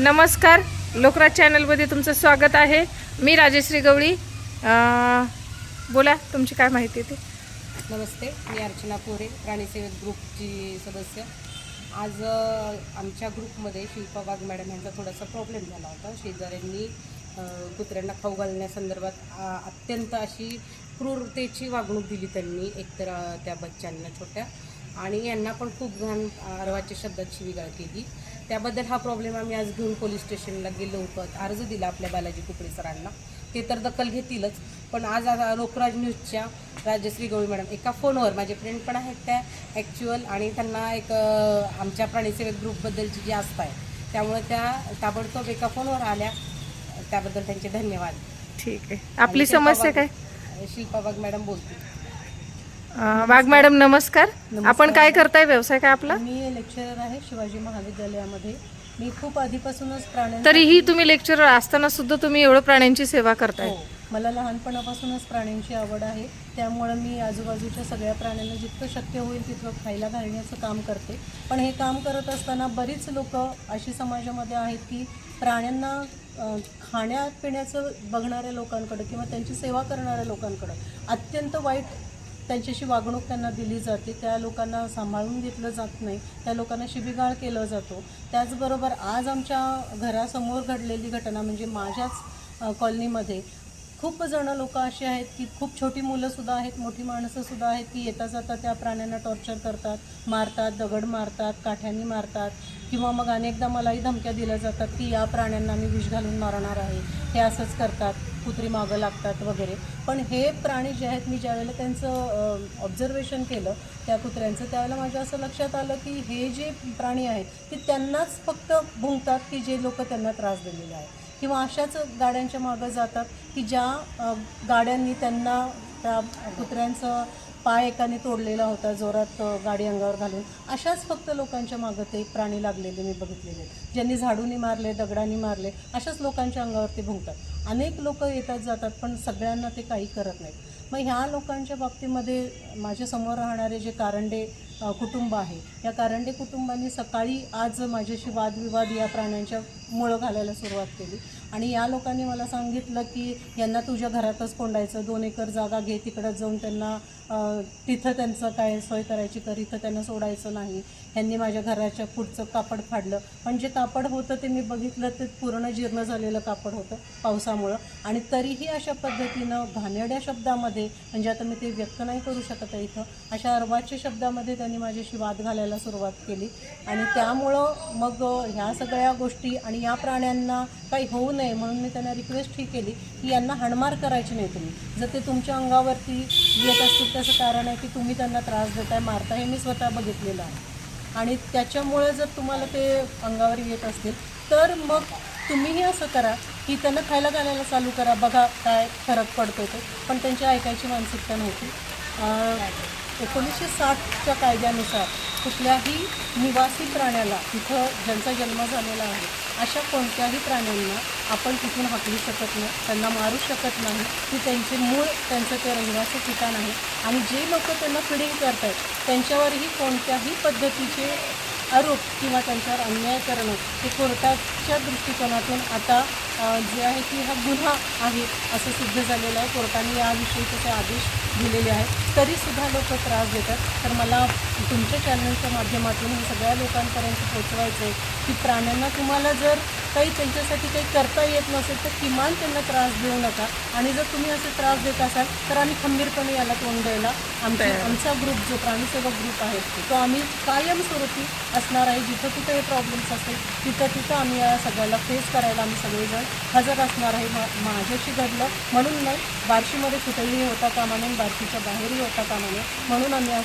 नमस्कार. लोकराज चॅनलमध्ये तुमचं स्वागत आहे. मी राजेश्री गवळी. बोला तुमची काय माहिती आहे ते? नमस्ते मी अर्चना कोरे प्राणीसेवक ग्रुपची सदस्य. आज आमच्या ग्रुपमध्ये शिल्पा वाघ मॅडम यांचा थोडासा प्रॉब्लेम झाला होता. शेजाऱ्यांनी कुत्र्यांना खाऊ घालण्यासंदर्भात अत्यंत अशी क्रूरतेची वागणूक दिली त्यांनी एकतर त्या बच्चांना छोट्या. आणि यांना पण खूप घाण अर्वाच्या शब्दात शिवीगाळ केली. त्याबद्दल हा प्रॉब्लेम आम्ही आज घेऊन पोलीस स्टेशनला गेलो होतो. अर्ज दिला आपल्या बालाजी कुकडे सरांना. ते तर दखल घेतीलच. पण आज लोकराज न्यूजच्या राजश्री गवळी मॅडम एका फोनवर माझे फ्रेंड पण आहेत त्या ॲक्च्युअल आणि त्यांना एक आमच्या प्राणीसेवक ग्रुपबद्दलची जी आस्था आहे त्यामुळे त्या ताबडतोब एका फोनवर आल्या. त्याबद्दल त्यांचे धन्यवाद. ठीक आहे. आपली समस्या काय? वाघ- शिल्पा वाघ मॅडम बोलतील. वाघ मॅडम नमस्कार. आपण काय करताय? व्यवसाय काय आपला? मी लेक्चरर आहे शिवाजी महाविद्यालयामध्ये. मी खूप आधीपासूनच प्राण्यांसाठी तरीही तुम्ही लेक्चरर असताना सुद्धा तुम्ही एवढं प्राण्यांची सेवा करताय. हो मला लहानपणापासूनच प्राण्यांची आवड आहे. त्यामुळं मी आजूबाजूच्या सगळ्या प्राण्यांना जितकं शक्य होईल तितकं खायला घालण्याचं काम करते. पण हे काम करत असताना बरीच लोक अशी समाजामध्ये आहेत की प्राण्यांना खाण्यापिण्याचं बघणाऱ्या लोकांकडं किंवा त्यांची सेवा करणाऱ्या लोकांकडं अत्यंत वाईट त्यांच्याशी वागणूक त्यांना दिली जाते त्या लोकांना सांभाळून घेतलं जात नाही त्या लोकांना शिबिगाळ केलं जातो. त्याचबरोबर आज आमच्या घरासमोर घडलेली घटना म्हणजे माझ्याच कॉलनीमध्ये खूप जणं लोक अशी आहेत की खूप छोटी मुलंसुद्धा आहेत मोठी माणसंसुद्धा आहेत की येता जाता त्या प्राण्यांना टॉर्चर करतात मारतात दगड मारतात काठ्यांनी मारतात. किंवा मग अनेकदा मलाही धमक्या दिल्या जातात की या प्राण्यांना मी विष घालून मारणार आहे. हे असंच करतात कुत्री मागं लागतात वगैरे. पण हे प्राणी जे आहेत मी ज्यावेळेला त्यांचं ऑब्झर्वेशन केलं त्या कुत्र्यांचं त्यावेळेला माझ्या असं लक्षात आलं की हे जे प्राणी आहेत ते त्यांनाच फक्त भुंकतात की जे लोक त्यांना त्रास दिलेले आहेत किंवा अशाच गाड्यांच्या मागं जातात की ज्या गाड्यांनी त्यांना त्या कुत्र्यांचं पाय एकाने तोडलेला होता जोरात गाडी अंगावर घालून. अशाच फक्त लोकांच्या मागं ते प्राणी लागलेले मी बघितलेले ज्यांनी झाडूनी मारले दगडांनी मारले अशाच लोकांच्या अंगावरती भुंकतात. अनेक लोक येतात जातात पण सगळ्यांना ते काही करत नाहीत. मग ह्या लोकांच्या बाबतीमध्ये माझ्यासमोर राहणारे जे कारंडे कुटुंब आहे या कारंडे कुटुंबांनी सकाळी आज माझ्याशी वादविवाद या प्राण्यांच्या मुळं घालायला सुरुवात केली. आणि या लोकांनी मला सांगितलं की यांना तुझ्या घरातच कोंडायचं दोन एकर जागा घे तिकडं जाऊन त्यांना तिथं त्यांचं काय सोय करायची तर इथं त्यांना सोडायचं नाही. ह्यांनी माझ्या घराच्या पुढचं कापड फाडलं. पण जे कापड होतं ते मी बघितलं ते पूर्ण जीर्ण झालेलं कापड होतं पावसामुळं. आणि तरीही अशा पद्धतीनं घाणेरड्या शब्दामध्ये म्हणजे आता मी ते व्यक्त नाही करू शकत आहे इथं अशा अर्वाच्या शब्दामध्ये त्यांनी माझ्याशी वाद घालायला सुरुवात केली. आणि त्यामुळं मग ह्या सगळ्या गोष्टी आणि या प्राण्यांना काही होऊ नये म्हणून मी त्यांना रिक्वेस्ट ही केली की यांना हाणमार करायची नाही तुम्ही. जर ते तुमच्या अंगावरती येत असतील त्याचं कारण आहे की तुम्ही त्यांना त्रास देताय मारता हे मी स्वतः बघितलेलं आहे. आणि त्याच्यामुळे जर तुम्हाला ते अंगावर येत असतील तर मग तुम्हीही असं करा की त्यांना खायला घालायला चालू करा. बघा काय फरक पडतो तो. पण त्यांची ऐकायची मानसिकता नव्हती. एकोणीसशे साठच्या कायद्यानुसार कुठल्याही निवासी प्राण्याला तिथं ज्यांचा जन्म झालेला आहे अशा कोणत्याही प्राण्यांना आपण तिथून हाकलू शकत नाही त्यांना मारू शकत नाही की त्यांचे मूळ त्यांचं ते रहिवासी ठिकाण आहे. आणि जे लोक त्यांना फिडिंग करत आहेत त्यांच्यावरही कोणत्याही पद्धतीचे आरोप किंवा त्यांच्यावर अन्याय करणं हे कोर्टाच्या दृष्टिकोनातून आता जे आहे की हा गुन्हा आहे असं सिद्ध झालेलं आहे. कोर्टाने याविषयी त्याचे आदेश दिलेले आहेत. तरीसुद्धा लोक त्रास देतात. तर मला तुमच्या चॅनलच्या माध्यमातून हे सगळ्या लोकांपर्यंत पोचवायचं आहे की प्राण्यांना तुम्हाला जर काही त्यांच्यासाठी काही करता येत नसेल तर किमान त्यांना त्रास देऊ नका. आणि जर तुम्ही असे त्रास देत असाल तर आम्ही खंबीरपणे याला तोंड द्यायला आमचे तयार. आमचा ग्रुप जो प्राणीसेवक ग्रुप आहे तो आम्ही कायमस्वरूपी असणार आहे. जिथं कुठे हे प्रॉब्लेम्स असेल तिथं तिथं आम्ही या सगळ्याला फेस करायला आम्ही सगळेजण हजर असणार आहे. माझ्याशी घडलं म्हणून नाही बार्शीमध्ये कुठेही होता कामा नये बार्शीच्या बाहेरही होता कामा नये म्हणून आम्ही आज